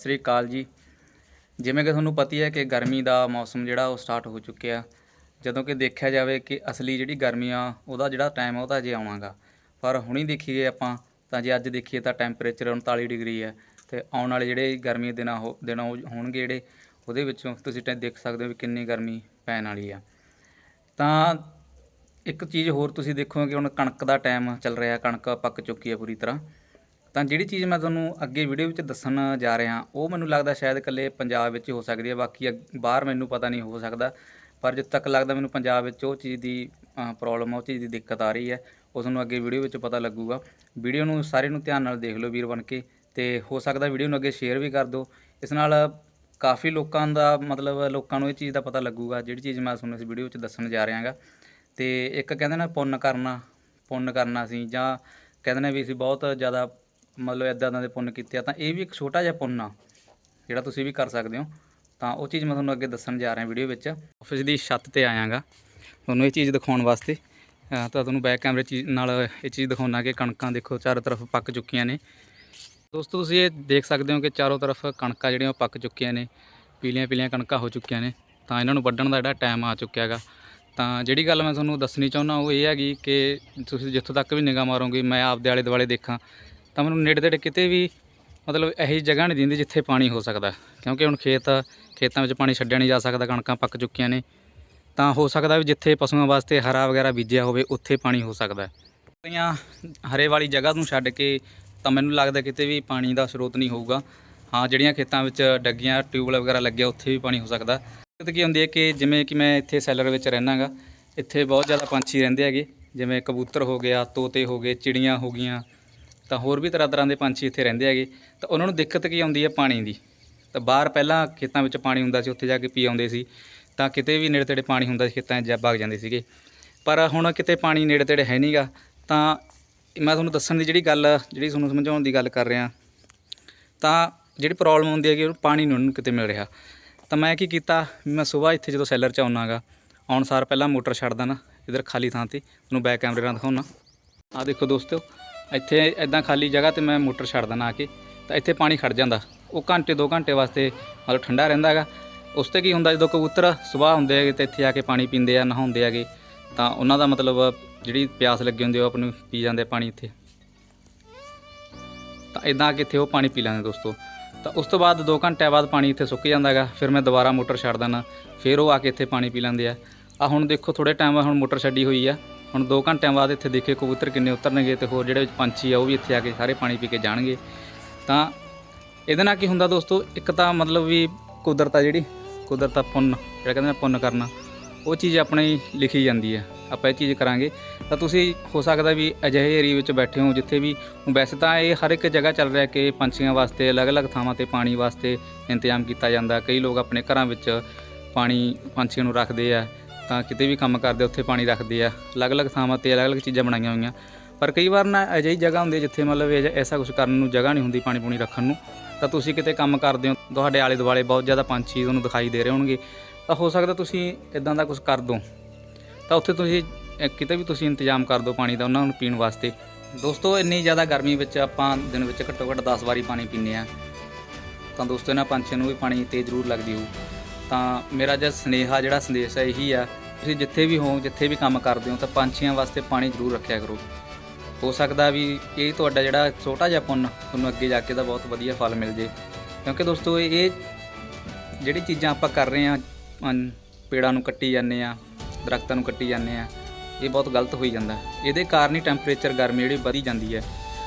ਸਤਿ ਸ੍ਰੀ ਅਕਾਲ ਜੀ। ਜਿਵੇਂ ਕਿ ਤੁਹਾਨੂੰ ਪਤਾ ਹੀ ਹੈ ਕਿ ਗਰਮੀ ਦਾ ਮੌਸਮ ਜਿਹੜਾ ਉਹ ਸਟਾਰਟ ਹੋ ਚੁੱਕਿਆ। ਜਦੋਂ ਕਿ ਦੇਖਿਆ ਜਾਵੇ ਕਿ ਅਸਲੀ ਜਿਹੜੀ ਗਰਮੀ ਆ, ਉਹਦਾ ਜਿਹੜਾ ਟਾਈਮ ਆ, ਉਹ ਤਾਂ ਅਜੇ ਆਉਣਾਗਾ ਪਰ ਹੁਣੀ ਦੇਖੀਏ ਆਪਾਂ, ਤਾਂ ਜੇ ਅੱਜ ਦੇਖੀਏ ਤਾਂ ਟੈਂਪਰੇਚਰ 39 ਡਿਗਰੀ ਹੈ। ਤੇ ਆਉਣ ਵਾਲੇ ਜਿਹੜੇ ਗਰਮੀ ਦਿਨਾਂ ਹੋ, ਦਿਨ ਹੋ- ਹੋਣਗੇ ਜਿਹੜੇ, ਉਹਦੇ ਵਿੱਚੋਂ ਤੁਸੀਂ ਟੈ- ਦੇਖ ਸਕਦੇ ਹੋ ਵੀ ਕਿੰਨੀ ਗਰਮੀ ਪੈਣ ਵਾਲੀ ਆ। ਤਾਂ ਇੱਕ ਚੀਜ਼ ਹੋਰ ਤੁਸੀਂ ਦੇਖੋਗੇ ਹੁਣ ਕਣਕ ਦਾ ਟਾਈਮ ਚੱਲ ਰਿਹਾ, ਕਣਕ ਪੱਕ ਚੁੱਕੀ ਹੈ ਪੂਰੀ ਤਰ੍ਹਾਂ। ਤਾਂ ਜਿਹੜੀ ਚੀਜ਼ ਮੈਂ ਤੁਹਾਨੂੰ ਅੱਗੇ ਵੀਡੀਓ ਵਿੱਚ ਦੱਸਣ ਜਾ ਰਿਹਾ, ਉਹ ਮੈਨੂੰ ਲੱਗਦਾ ਸ਼ਾਇਦ ਇਕੱਲੇ ਪੰਜਾਬ ਵਿੱਚ ਹੋ ਸਕਦੀ ਹੈ, ਬਾਕੀ ਅੱਗ- ਬਾਹਰ ਮੈਨੂੰ ਪਤਾ ਨਹੀਂ ਹੋ ਸਕਦਾ। ਪਰ ਜਿੱਥੇ ਤੱਕ ਲੱਗਦਾ ਮੈਨੂੰ ਪੰਜਾਬ ਵਿੱਚ ਉਹ ਚੀਜ਼ ਦੀ ਪ੍ਰੋਬਲਮ ਉਹ ਚੀਜ਼ ਦੀ ਦਿੱਕਤ ਆ ਰਹੀ ਹੈ, ਉਹ ਤੁਹਾਨੂੰ ਅੱਗੇ ਵੀਡੀਓ ਵਿੱਚ ਪਤਾ ਲੱਗੂਗਾ। ਵੀਡੀਓ ਨੂੰ ਸਾਰੇ ਨੂੰ ਧਿਆਨ ਨਾਲ ਦੇਖ ਲਓ ਵੀਰ ਬਣ ਕੇ, ਤੇ ਹੋ ਸਕਦਾ ਵੀਡੀਓ ਨੂੰ ਅੱਗੇ ਸ਼ੇਅਰ ਵੀ ਕਰ ਦਿਓ। ਇਸ ਨਾਲ ਕਾਫੀ ਲੋਕਾਂ ਦਾ, ਮਤਲਬ ਲੋਕਾਂ ਨੂੰ ਇਹ ਚੀਜ਼ ਦਾ ਪਤਾ ਲੱਗੂਗਾ, ਜਿਹੜੀ ਚੀਜ਼ ਮੈਂ ਤੁਹਾਨੂੰ ਇਸ ਵੀਡੀਓ ਵਿੱਚ ਦੱਸਣ ਜਾ ਰਿਹਾ ਹਾਂਗਾ ਤੇ ਇੱਕ ਕਹਿੰਦੇ ਨਾ ਪੁੰਨ ਕਰਨਾ ਪੁੰਨ ਕਰਨਾ ਸੀ, ਜਾਂ ਕਹਿੰਦੇ ਨੇ ਵੀ ਅਸੀਂ ਬਹੁਤ ਜ਼ਿਆਦਾ ਮਤਲਬ ਇਦਾਂ ਦੇ ਪੁੰਨ ਕੀਤੇ ਆ, ਤਾਂ ਇਹ ਵੀ ਇੱਕ ਛੋਟਾ ਜਿਹਾ ਪੁੰਨ ਆ, ਜਿਹੜਾ ਤੁਸੀਂ ਵੀ ਕਰ ਸਕਦੇ ਹੋ। ਤਾਂ ਉਹ ਚੀਜ਼ ਮੈਂ ਤੁਹਾਨੂੰ ਅੱਗੇ ਦੱਸਣ ਜਾ ਰਿਹਾ ਵੀਡੀਓ ਵਿੱਚ। ਆਫਿਸ ਦੀ ਛੱਤ ਤੇ ਆਇਆਗਾ। ਤੁਹਾਨੂੰ ਇਹ ਚੀਜ਼ ਦਿਖਾਉਣ ਵਾਸਤੇ ਤਾਂ ਤੁਹਾਨੂੰ ਬੈਕ ਕੈਮਰੇ ਚੀਜ਼ ਨਾਲ ਇਹ ਚੀਜ਼ ਦਿਖਾਉਣਾ ਕਿ ਕਣਕਾਂ ਦੇਖੋ, ਚਾਰੋਂ ਤਰਫ ਪੱਕ ਚੁੱਕੀਆਂ ਨੇ। ਦੋਸਤੋ, ਤੁਸੀਂ ਇਹ ਦੇਖ ਸਕਦੇ ਹੋ ਕਿ ਚਾਰੋਂ ਤਰਫ ਕਣਕਾਂ ਜਿਹੜੀਆਂ ਉਹ ਪੱਕ ਚੁੱਕੀਆਂ ਨੇ, ਪੀਲੀਆਂ ਪੀਲੀਆਂ ਕਣਕਾਂ ਹੋ ਚੁੱਕੀਆਂ ਨੇ। ਤਾਂ ਇਹਨਾਂ ਨੂੰ ਵੱਢਣ ਦਾ ਜਿਹੜਾ ਟਾਈਮ ਆ ਚੁੱਕਿਆ ਹੈਗਾ। ਤਾਂ ਜਿਹੜੀ ਗੱਲ ਮੈਂ ਤੁਹਾਨੂੰ ਦੱਸਣੀ ਚਾਹੁੰਦਾ, ਉਹ ਇਹ ਹੈਗੀ ਕਿ ਤੁਸੀਂ ਜਿੱਥੋਂ ਤੱਕ ਵੀ ਨਿਗਾਹ ਮਾਰੋਗੇ, ਮੈਂ ਆਪਦੇ ਆਲੇ ਦੁਆਲੇ ਦੇਖਾਂ ਤਾਂ ਮੈਨੂੰ ਨੇੜੇ ਤੇੜੇ ਕਿਤੇ ਵੀ ਮਤਲਬ ਇਹੋ ਜਿਹੀ ਜਗ੍ਹਾ ਨਹੀਂ ਦਿੰਦੀ ਜਿੱਥੇ ਪਾਣੀ ਹੋ ਸਕਦਾ। ਕਿਉਂਕਿ ਹੁਣ ਖੇਤ, ਖੇਤਾਂ ਵਿੱਚ ਪਾਣੀ ਛੱਡਿਆ ਨਹੀਂ ਜਾ ਸਕਦਾ, ਕਣਕਾਂ ਪੱਕ ਚੁੱਕੀਆਂ ਨੇ। ਤਾਂ ਹੋ ਸਕਦਾ ਵੀ ਜਿੱਥੇ ਪਸ਼ੂਆਂ ਵਾਸਤੇ ਹਰਾ ਵਗੈਰਾ ਬੀਜਿਆ ਹੋਵੇ, ਉੱਥੇ ਪਾਣੀ ਹੋ ਸਕਦਾ। ਜਾਂ ਹਰੇ ਵਾਲੀ ਜਗ੍ਹਾ ਨੂੰ ਛੱਡ ਕੇ ਤਾਂ ਮੈਨੂੰ ਲੱਗਦਾ ਕਿਤੇ ਵੀ ਪਾਣੀ ਦਾ ਸਰੋਤ ਨਹੀਂ ਹੋਊਗਾ। ਹਾਂ, ਜਿਹੜੀਆਂ ਖੇਤਾਂ ਵਿੱਚ ਡੱਗੀਆਂ, ਟਿਊਬਵੈਲ ਵਗੈਰਾ ਲੱਗਿਆ ਉੱਥੇ ਵੀ ਪਾਣੀ ਹੋ ਸਕਦਾ। ਦਿੱਕਤ ਕੀ ਹੁੰਦੀ ਹੈ ਕਿ ਜਿਵੇਂ ਕਿ ਮੈਂ ਇੱਥੇ ਸੈਲਰ ਵਿੱਚ ਰਹਿਣਾਗਾ ਇੱਥੇ ਬਹੁਤ ਜ਼ਿਆਦਾ ਪੰਛੀ ਰਹਿੰਦੇ ਹੈਗੇ। ਜਿਵੇਂ ਕਬੂਤਰ ਹੋ ਗਿਆ, ਤੋਤੇ ਹੋ ਗਏ, ਚਿੜੀਆਂ ਹੋ ਗਈਆਂ ਤਾਂ ਹੋਰ ਵੀ ਤਰ੍ਹਾਂ ਤਰ੍ਹਾਂ ਦੇ ਪੰਛੀ ਇੱਥੇ ਰਹਿੰਦੇ ਹੈਗੇ। ਤਾਂ ਉਹਨਾਂ ਨੂੰ ਦਿੱਕਤ ਕੀ ਆਉਂਦੀ ਹੈ ਪਾਣੀ ਦੀ? ਤਾਂ ਬਾਹਰ ਪਹਿਲਾਂ ਖੇਤਾਂ ਵਿੱਚ ਪਾਣੀ ਹੁੰਦਾ ਸੀ, ਉੱਥੇ ਜਾ ਕੇ ਪੀ ਆਉਂਦੇ ਸੀ। ਤਾਂ ਕਿਤੇ ਵੀ ਨੇੜੇ ਤੇੜੇ ਪਾਣੀ ਹੁੰਦਾ ਸੀ, ਖੇਤਾਂ 'ਚ ਜਾ ਭੱਗ ਜਾਂਦੇ ਸੀਗੇ। ਪਰ ਹੁਣ ਕਿਤੇ ਪਾਣੀ ਨੇੜੇ ਤੇੜੇ ਹੈ ਨਹੀਂਗਾ ਤਾਂ ਮੈਂ ਤੁਹਾਨੂੰ ਦੱਸਣ ਦੀ ਜਿਹੜੀ ਗੱਲ, ਜਿਹੜੀ ਤੁਹਾਨੂੰ ਸਮਝਾਉਣ ਦੀ ਗੱਲ ਕਰ ਰਿਹਾ, ਤਾਂ ਜਿਹੜੀ ਪ੍ਰੋਬਲਮ ਹੁੰਦੀ ਹੈਗੀ ਕਿ ਉਹ ਪਾਣੀ ਨਹੀਂ ਉਹਨੂੰ ਕਿਤੇ ਮਿਲ ਰਿਹਾ। ਤਾਂ ਮੈਂ ਕੀ ਕੀਤਾ, ਮੈਂ ਸਵੇਰ ਇੱਥੇ ਜਦੋਂ ਸੈਲਰ 'ਚ ਆਉਣਾਗਾ, ਆਉਣ ਸਾਰ ਪਹਿਲਾਂ ਮੋਟਰ ਛੱਡ ਦੇਣਾ ਇਧਰ ਖਾਲੀ ਥਾਂ ਤੇ ਤੁਹਾਨੂੰ ਬੈਕ ਕੈਮਰੇ ਨਾਲ ਦਿਖਾਉਣਾ। ਆ ਦੇਖੋ ਦੋਸਤੋ ਇੱਥੇ ਇਦਾਂ ਖਾਲੀ ਜਗ੍ਹਾ ਤੇ ਮੈਂ ਮੋਟਰ ਛੱਡ ਦਿੰਦਾ ਆ ਕੇ, ਤਾਂ ਇੱਥੇ ਪਾਣੀ ਖੜ ਜਾਂਦਾ। ਉਹ ਘੰਟੇ 2 ਘੰਟੇ ਵਾਸਤੇ ਮਤਲਬ ਠੰਡਾ ਰਹਿੰਦਾ ਹੈਗਾ। ਉਸ ਤੇ ਕੀ ਹੁੰਦਾ, ਜਦੋਂ ਕਬੂਤਰ ਸਵੇਰ ਹੁੰਦੇ ਹੈਗੇ ਤੇ ਇੱਥੇ ਆ ਕੇ ਪਾਣੀ ਪੀਂਦੇ ਆ, ਨਹਾਉਂਦੇ ਹੈਗੇ, ਤਾਂ ਉਹਨਾਂ ਦਾ ਮਤਲਬ ਜਿਹੜੀ ਪਿਆਸ ਲੱਗੀ ਹੁੰਦੀ ਉਹ ਆਪ ਨੂੰ ਪੀ ਜਾਂਦੇ ਆ ਪਾਣੀ ਇੱਥੇ। ਤਾਂ ਇਦਾਂ ਆ ਕੇ ਇੱਥੇ ਉਹ ਪਾਣੀ ਪੀ ਲੈਂਦੇ ਦੋਸਤੋ। ਤਾਂ ਉਸ ਤੋਂ ਬਾਅਦ 2 ਘੰਟਿਆਂ ਬਾਅਦ ਪਾਣੀ ਇੱਥੇ ਸੁੱਕ ਜਾਂਦਾ ਹੈਗਾ, ਫਿਰ ਮੈਂ ਦੁਬਾਰਾ ਮੋਟਰ ਛੱਡ ਦਿੰਦਾ, ਫਿਰ ਉਹ ਆ ਕੇ ਇੱਥੇ ਪਾਣੀ ਪੀ ਲੈਂਦੇ ਆ। ਆ ਹੁਣ ਦੇਖੋ ਥੋੜੇ ਟਾਈਮ ਹੁਣ ਮੋਟਰ ਛੱਡੀ ਹੋਈ ਆ। ਹੁਣ 2 ਘੰਟਿਆਂ ਬਾਅਦ ਇੱਥੇ ਦੇਖੇ ਕਬੂਤਰ ਕਿੰਨੇ ਉਤਰਨਗੇ ਤੇ ਹੋਰ ਜਿਹੜੇ ਪੰਛੀ ਆ, ਉਹ ਵੀ ਇੱਥੇ ਆ ਕੇ ਸਾਰੇ ਪਾਣੀ ਪੀ ਕੇ ਜਾਣਗੇ। ਤਾਂ ਇਹਦੇ ਨਾਲ ਕੀ ਹੁੰਦਾ ਦੋਸਤੋ, ਇੱਕ ਤਾਂ ਮਤਲਬ ਵੀ ਕੁਦਰਤ ਆ ਜਿਹੜੀ, ਕੁਦਰਤ ਦਾ ਪੁੰਨ, ਜਿਹੜਾ ਕਹਿੰਦੇ ਨੇ ਪੁੰਨ ਕਰਨਾ, ਉਹ ਚੀਜ਼ ਆਪਣੇ ਲਿਖੀ ਜਾਂਦੀ ਹੈ। ਆਪਾਂ ਇਹ ਚੀਜ਼ ਕਰਾਂਗੇ। ਤਾਂ ਤੁਸੀਂ ਹੋ ਸਕਦਾ ਵੀ ਅਜਿਹੇ ਏਰੀਆ ਵਿੱਚ ਬੈਠੇ ਹੋ ਜਿੱਥੇ ਵੀ, ਵੈਸੇ ਤਾਂ ਇਹ ਹਰ ਇੱਕ ਜਗ੍ਹਾ ਚੱਲ ਰਿਹਾ ਕਿ ਪੰਛੀਆਂ ਵਾਸਤੇ, ਅਲੱਗ-ਅਲੱਗ ਥਾਵਾਂ ਤੇ ਪਾਣੀ ਵਾਸਤੇ ਇੰਤਜ਼ਾਮ ਕੀਤਾ ਜਾਂਦਾ। ਕਈ ਲੋਕ ਆਪਣੇ ਘਰਾਂ ਵਿੱਚ ਪਾਣੀ, ਪੰਛੀਆਂ ਨੂੰ ਰੱਖਦੇ ਆ। ਤਾਂ ਕਿਤੇ ਵੀ ਕੰਮ ਕਰਦੇ, ਉੱਥੇ ਪਾਣੀ ਰੱਖਦੇ ਆ। ਅਲੱਗ-ਅਲੱਗ ਥਾਵਾਂ ਤੇ ਅਲੱਗ-ਅਲੱਗ ਚੀਜ਼ਾਂ ਬਣਾਈਆਂ ਹੋਈਆਂ। ਪਰ ਕਈ ਵਾਰ ਨਾ ਅਜਿਹੀ ਜਗ੍ਹਾ ਹੁੰਦੀ ਹੈ ਜਿੱਥੇ ਮਤਲਬ ਐਸਾ ਕੁਝ ਕਰਨ ਨੂੰ ਜਗ੍ਹਾ ਨਹੀਂ ਹੁੰਦੀ ਪਾਣੀ ਪੂਣੀ ਰੱਖਣ ਨੂੰ। ਤਾਂ ਤੁਸੀਂ ਕਿਤੇ ਕੰਮ ਕਰਦੇ ਹੋ, ਤੁਹਾਡੇ ਆਲੇ ਦੁਆਲੇ ਬਹੁਤ ਜ਼ਿਆਦਾ ਪੰਛੀ ਤੁਹਾਨੂੰ ਦਿਖਾਈ ਦੇ ਰਹੇ ਹੋਣਗੇ। ਤਾਂ ਹੋ ਸਕਦਾ ਤੁਸੀਂ ਇਦਾਂ ਦਾ ਕੁਝ ਕਰ ਦੋ। ਤਾਂ ਉੱਥੇ ਤੁਸੀਂ ਕਿਤੇ ਵੀ ਤੁਸੀਂ ਇੰਤਜ਼ਾਮ ਕਰ ਦਿਓ ਪਾਣੀ ਦਾ ਉਹਨਾਂ ਨੂੰ ਪੀਣ ਵਾਸਤੇ। ਦੋਸਤੋ, ਇੰਨੀ ਜ਼ਿਆਦਾ ਗਰਮੀ ਵਿੱਚ ਆਪਾਂ ਦਿਨ ਵਿੱਚ ਘੱਟੋ ਘੱਟ 10 ਵਾਰੀ ਪਾਣੀ ਪੀਂਦੇ ਆ ਤਾਂ ਦੋਸਤੋ, ਇਹਨਾਂ ਪੰਛੀਆਂ ਨੂੰ ਵੀ ਪਾਣੀ ਤੇ ਜ਼ਰੂਰ ਲੱਗਦੀ ਹੋਊ। ਤਾਂ ਮੇਰਾ ਜਿਹੜਾ ਸਨੇਹਾ, ਜਿਹੜਾ ਸੰਦੇਸ਼ ਹੈ ਇਹੀ ਆ, ਤੁਸੀਂ ਜਿੱਥੇ ਵੀ ਹੋ, ਜਿੱਥੇ ਵੀ ਕੰਮ ਕਰਦੇ ਹੋ, ਤਾਂ ਪੰਛੀਆਂ ਵਾਸਤੇ ਪਾਣੀ ਜ਼ਰੂਰ ਰੱਖਿਆ ਕਰੋ। ਹੋ ਸਕਦਾ ਵੀ ਇਹ ਤੁਹਾਡਾ ਜਿਹੜਾ ਛੋਟਾ ਜਿਹਾ ਪੁੰਨ, ਤੁਹਾਨੂੰ ਅੱਗੇ ਜਾ ਕੇ ਦਾ ਬਹੁਤ ਵਧੀਆ ਫਲ ਮਿਲ ਜੇ। ਕਿਉਂਕਿ ਦੋਸਤੋ, ਇਹ ਜਿਹੜੀ ਚੀਜ਼ਾਂ ਆਪਾਂ ਕਰ ਰਹੇ ਆ ਪੇੜਾਂ ਨੂੰ ਕੱਟੀ ਜਾਂਦੇ ਆ ਦਰਖਤਾਂ ਨੂੰ ਕੱਟੀ ਜਾਂਦੇ ਆ ਇਹ ਬਹੁਤ ਗਲਤ ਹੋਈ ਜਾਂਦਾ। ਇਹਦੇ ਕਾਰਨ ਹੀ ਟੈਂਪਰੇਚਰ ਗਰਮੀ ਜਿਹੜੀ ਵਧੀ ਜਾਂਦੀ ਹੈ।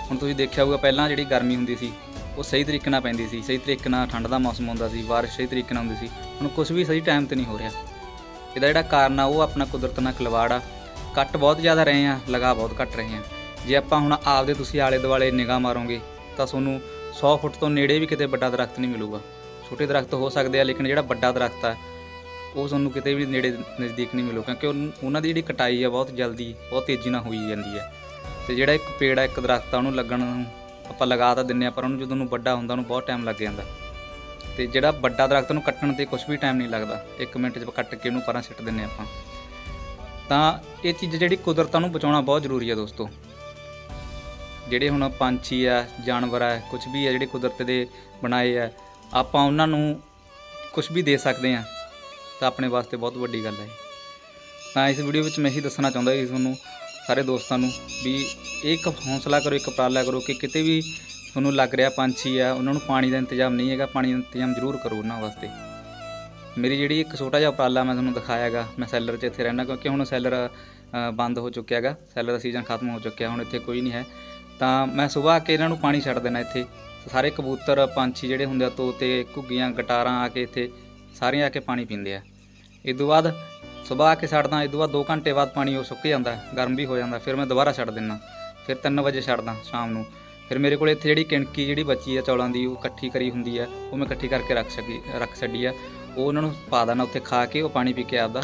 ਹੁਣ ਤੁਸੀਂ ਦੇਖਿਆ ਹੋਊਗਾ, ਪਹਿਲਾਂ ਜਿਹੜੀ ਗਰਮੀ ਹੁੰਦੀ ਸੀ ਉਹ ਸਹੀ ਤਰੀਕੇ ਨਾਲ ਪੈਂਦੀ ਸੀ, ਸਹੀ ਤਰੀਕੇ ਨਾਲ ਠੰਡ ਦਾ ਮੌਸਮ ਹੁੰਦਾ ਸੀ, ਬਾਰਿਸ਼ ਸਹੀ ਤਰੀਕੇ ਨਾਲ ਹੁੰਦੀ ਸੀ, ਹੁਣ ਕੁਝ ਵੀ ਸਹੀ ਟਾਈਮ ਤੇ ਨਹੀਂ ਹੋ ਰਿਹਾ। ਇਹਦਾ ਜਿਹੜਾ ਕਾਰਨ ਆ, ਉਹ ਆਪਣਾ ਕੁਦਰਤ ਨਾਲ ਖਿਲਵਾੜ ਆ। ਕੱਟ ਬਹੁਤ ਜ਼ਿਆਦਾ ਰਹੇ ਆ ਲਗਾ ਬਹੁਤ ਘੱਟ ਰਹੇ ਆ। ਜੇ ਆਪਾਂ ਹੁਣ ਆਪਦੇ ਤੁਸੀਂ ਆਲੇ ਦੁਆਲੇ ਨਿਗਾਹ ਮਾਰੋਗੇ, ਤਾਂ ਤੁਹਾਨੂੰ 100 ਫੁੱਟ ਤੋਂ ਨੇੜੇ ਵੀ ਕਿਤੇ ਵੱਡਾ ਦਰਖਤ ਨਹੀਂ ਮਿਲੂਗਾ। ਛੋਟੇ ਦਰਖਤ ਹੋ ਸਕਦੇ ਆ, ਲੇਕਿਨ ਜਿਹੜਾ ਵੱਡਾ ਦਰਖਤ ਆ, ਉਹ ਤੁਹਾਨੂੰ ਕਿਤੇ ਵੀ ਨੇੜੇ ਨਜ਼ਦੀਕ ਨਹੀਂ ਮਿਲੂ, ਕਿਉਂਕਿ ਉਨ- ਉਹਨਾਂ ਦੀ ਜਿਹੜੀ ਕਟਾਈ ਆ, ਬਹੁਤ ਜਲਦੀ, ਬਹੁਤ ਤੇਜ਼ੀ ਨਾਲ ਹੋਈ ਜਾਂਦੀ ਹੈ ਤੇ ਜਿਹੜਾ ਇੱਕ ਪੇੜ ਆ, ਇੱਕ ਦਰਖਤ ਆ, ਉਹਨੂੰ ਲੱਗਣ ਨੂੰ ਆਪਾਂ ਲਗਾ ਤਾਂ ਦਿੰਨੇ ਆ, ਪਰ ਉਹਨੂੰ ਜਦੋਂ ਨੂੰ ਵੱਡਾ ਹੁੰਦਾ, ਉਹਨੂੰ ਬਹੁਤ ਟਾਈਮ ਲੱਗ ਜਾਂਦਾ। ਤੇ ਜਿਹੜਾ ਵੱਡਾ ਦਰਖਤ ਨੂੰ ਕੱਟਣ ਤੇ ਕੁਝ ਵੀ ਟਾਈਮ ਨਹੀਂ ਲੱਗਦਾ। 1 ਮਿੰਟ 'ਚ ਕੱਟ ਕੇ ਉਹਨੂੰ ਪਰਾਂ ਸਿੱਟ ਦਿੰਨੇ ਆਪਾਂ। ਤਾਂ ਇਹ ਚੀਜ਼ ਜਿਹੜੀ ਕੁਦਰਤਾਂ ਨੂੰ ਬਚਾਉਣਾ ਬਹੁਤ ਜ਼ਰੂਰੀ ਹੈ ਦੋਸਤੋ। ਜਿਹੜੇ ਹੁਣ ਪੰਛੀ ਆ, ਜਾਨਵਰ ਆ ਕੁਝ ਵੀ ਆ ਜਿਹੜੇ ਕੁਦਰਤ ਦੇ ਬਣਾਏ ਆ, ਆਪਾਂ ਉਹਨਾਂ ਨੂੰ ਕੁਝ ਵੀ ਦੇ ਸਕਦੇ ਹਾਂ ਤਾਂ ਆਪਣੇ ਵਾਸਤੇ ਬਹੁਤ ਵੱਡੀ ਗੱਲ ਹੈ ਤਾਂ ਇਸ ਵੀਡੀਓ ਵਿੱਚ ਮੈਂ ਇਹੀ ਦੱਸਣਾ ਚਾਹੁੰਦਾ ਕਿ ਤੁਹਾਨੂੰ ਸਾਰੇ ਦੋਸਤਾਂ ਨੂੰ ਵੀ ਇਹ ਇੱਕ ਹੌਸਲਾ ਕਰੋ, ਇੱਕ ਉਪਰਾਲਾ ਕਰੋ ਕਿ ਕਿਤੇ ਵੀ ਤੁਹਾਨੂੰ ਲੱਗ ਰਿਹਾ ਪੰਛੀ ਆ, ਉਹਨਾਂ ਨੂੰ ਪਾਣੀ ਦਾ ਇੰਤਜ਼ਾਮ ਨਹੀਂ ਹੈਗਾ, ਪਾਣੀ ਦਾ ਇੰਤਜ਼ਾਮ ਜ਼ਰੂਰ ਕਰੋ ਉਹਨਾਂ ਵਾਸਤੇ। ਮੇਰੀ ਜਿਹੜੀ ਇੱਕ ਛੋਟਾ ਜਿਹਾ ਉਪਰਾਲਾ ਮੈਂ ਤੁਹਾਨੂੰ ਦਿਖਾਇਆ ਹੈਗਾ ਮੈਂ ਸੈਲਰ 'ਚ ਇੱਥੇ ਰਹਿਣਾ ਕਿਉਂਕਿ ਹੁਣ ਸੈਲਰ ਬੰਦ ਹੋ ਚੁੱਕਿਆ ਹੈਗਾ, ਸੈਲਰ ਦਾ ਸੀਜ਼ਨ ਖਤਮ ਹੋ ਚੁੱਕਿਆ, ਹੁਣ ਇੱਥੇ ਕੋਈ ਨਹੀਂ ਹੈ। ਤਾਂ ਮੈਂ ਸਵੇਰ ਆ ਕੇ ਇਹਨਾਂ ਨੂੰ ਪਾਣੀ ਛੱਡ ਦੇਣਾ ਇੱਥੇ। ਸਾਰੇ ਕਬੂਤਰ, ਪੰਛੀ ਜਿਹੜੇ ਹੁੰਦੇ ਆ, ਤੋਤੇ, ਘੁੱਗੀਆਂ, ਗਟਾਰਾਂ ਆ ਕੇ ਇੱਥੇ, ਸਾਰੀਆਂ ਆ ਕੇ ਪਾਣੀ ਪੀਂਦੇ ਆ। ਇਸ ਤੋਂ ਬਾਅਦ ਸਵੇਰ ਆ ਕੇ ਛੱਡਦਾ ਇਸ ਤੋਂ ਬਾਅਦ 2 ਘੰਟੇ ਬਾਅਦ ਪਾਣੀ ਉਹ ਸੁੱਕ ਜਾਂਦਾ, ਗਰਮ ਵੀ ਹੋ ਜਾਂਦਾ, ਫਿਰ ਮੈਂ ਦੁਬਾਰਾ ਛੱਡ ਦਿੰਦਾ, ਫਿਰ 3 ਵਜੇ ਛੱਡਦਾ ਸ਼ਾਮ ਨੂੰ। ਫਿਰ ਮੇਰੇ ਕੋਲ ਇੱਥੇ ਜਿਹੜੀ ਕਿਣਕੀ ਜਿਹੜੀ ਬਚੀ ਆ ਚੌਲਾਂ ਦੀ, ਉਹ ਇਕੱਠੀ ਕਰੀ ਹੁੰਦੀ ਆ, ਉਹ ਮੈਂ ਇਕੱਠੀ ਕਰਕੇ ਰੱਖ ਸਕੀ, ਰੱਖ ਛੱਡੀ ਆ। ਉਹ ਉਹਨਾਂ ਨੂੰ ਪਾ ਦੇਣਾ ਉੱਥੇ ਖਾ ਕੇ ਉਹ ਪਾਣੀ ਪੀ ਕੇ ਆਪਦਾ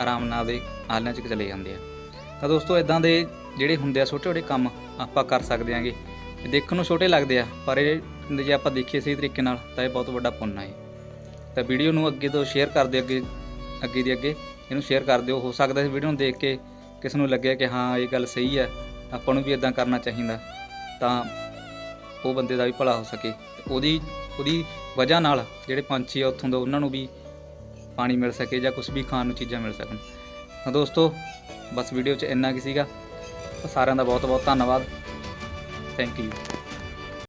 ਆਰਾਮ ਨਾਲ ਦੇ ਆਲਿਆਂ 'ਚ ਚਲੇ ਜਾਂਦੇ ਆ। ਤਾਂ ਦੋਸਤੋ ਇਦਾਂ ਦੇ ਜਿਹੜੇ ਹੁੰਦੇ ਆ ਛੋਟੇ ਛੋਟੇ ਕੰਮ ਆਪਾਂ ਕਰ ਸਕਦੇ ਆਂਗੇ। ਦੇਖਣ ਨੂੰ ਛੋਟੇ ਲੱਗਦੇ ਆ, ਪਰ ਇਹ ਜੇ ਆਪਾਂ ਦੇਖੀਏ ਸਹੀ ਤਰੀਕੇ ਨਾਲ, ਤਾਂ ਇਹ ਬਹੁਤ ਵੱਡਾ ਪੁੰਨ ਆ ਤਾਂ ਵੀਡੀਓ ਨੂੰ ਅੱਗੇ ਤੋਂ ਸ਼ੇਅਰ ਕਰਦੇ ਅੱਗੇ ਅੱਗੇ ਦੀ ਅੱਗੇ। ਇਹਨੂੰ ਸ਼ੇਅਰ ਕਰ ਦਿਓ। ਹੋ ਸਕਦਾ ਇਸ ਵੀਡੀਓ ਨੂੰ ਦੇਖ ਕੇ ਕਿਸ ਨੂੰ ਲੱਗਿਆ ਕਿ ਹਾਂ, ਇਹ ਗੱਲ ਸਹੀ ਹੈ। ਆਪਾਂ ਨੂੰ ਵੀ ਇਦਾਂ ਕਰਨਾ ਚਾਹੀਦਾ। ਤਾਂ ਉਹ ਬੰਦੇ ਦਾ ਵੀ ਭਲਾ ਹੋ ਸਕੇ। ਉਹਦੀ ਉਹਦੀ ਵਜ੍ਹਾ ਨਾਲ ਜਿਹੜੇ ਪੰਛੀ ਆ ਉੱਥੋਂ ਦੇ, ਉਹਨਾਂ ਨੂੰ ਵੀ ਪਾਣੀ ਮਿਲ ਸਕੇ ਜਾਂ ਕੁਝ ਵੀ ਖਾਣ ਨੂੰ ਚੀਜ਼ਾਂ ਮਿਲ ਸਕਣ। ਤਾਂ ਦੋਸਤੋ, ਬਸ ਵੀਡੀਓ 'ਚ ਇੰਨਾ ਕੀ ਸੀਗਾ। ਸਾਰਿਆਂ ਦਾ ਬਹੁਤ ਬਹੁਤ ਧੰਨਵਾਦ। Thank you